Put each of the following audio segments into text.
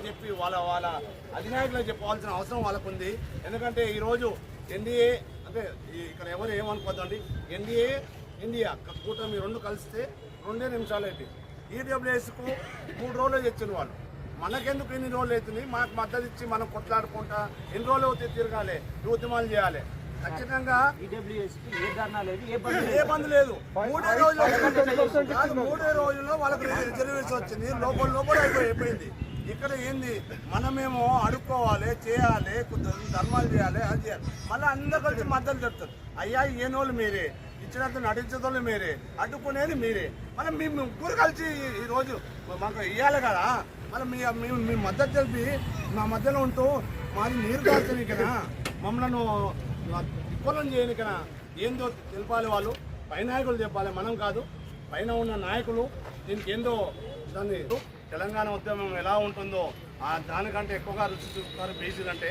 నాయకులకు చెప్పి వాళ్ళ వాళ్ళ అధినాయకులకు చెప్పవలసిన అవసరం వాళ్ళకు ఉంది ఎందుకంటే ఈరోజు ఎన్డీఏ అంటే ఇక్కడ ఎవరు ఏమనుకోద్దండి? ఎన్డీఏ ఇండియా కూటమి రెండు కలిస్తే రెండే నిమిషాలు అయితే ఈడబ్ల్యూఎస్కు మూడు రోజులు తెచ్చిన వాళ్ళు. మనకెందుకు ఎన్ని రోజులు అవుతుంది? మనకు మద్దతు ఇచ్చి మనం కొట్లాడుకుంటా ఎన్ని రోజులు అవుతాయి తిరగాలి? ఉద్యమాలు చేయాలి. ఖచ్చితంగా ఏ పని బంద్ లేదు. మూడే రోజులు కాదు, మూడే రోజుల్లో వాళ్ళకి రిజర్వేషన్ వచ్చింది. లోపల లోపల అయిపోయి అయిపోయింది. ఇక్కడ ఏంది? మనమేమో అడుక్కోవాలి చేయాలి ధర్మాలు చేయాలి అది చేయాలి. మళ్ళీ అందరు కలిసి మద్దతు చెప్తారు. అయ్యా ఏనోళ్ళు మీరే ఇచ్చినంత నటించేటోళ్ళు మీరే అడ్డుకునేది మీరే. మనం మీ ముగ్గురు కలిసి ఈ రోజు మాకు ఇవ్వాలి కదా. మనం మీ మీ మద్దతు తెలిపి మా మధ్యలో ఉంటూ మాది నీరు కాల్చని కదా మమ్మల్ని విఫలం చేయని కదా ఏందో తెలపాలి వాళ్ళు. పై నాయకులు చెప్పాలి మనం కాదు. పైన ఉన్న నాయకులు దీనికి ఏందో దాన్ని తెలంగాణ ఉద్యమం ఎలా ఉంటుందో ఆ దానికంటే ఎక్కువగా రుచి చూస్తారు బీసీలు అంటే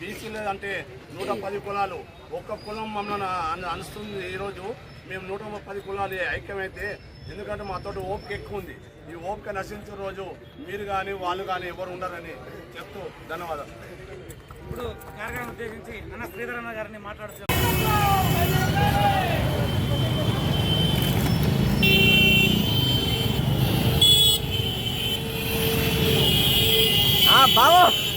బీసీలు అంటే నూట పది కులాలు. ఒక్క కులం మమ్మల్ని అనుస్తుంది ఈరోజు. మేము నూట పది కులాలు ఐక్యమైతే ఎందుకంటే మాతో ఓపిక ఎక్కువ ఉంది. ఈ ఓపిక నశించే రోజు మీరు కానీ వాళ్ళు కానీ ఎవరు ఉండరని చెప్తూ ధన్యవాదాలు. ఇప్పుడు కార్యక్రమం ఉద్దేశించి అన్న శ్రీధరన్న గారిని మాట్లాడుతున్నారు Power.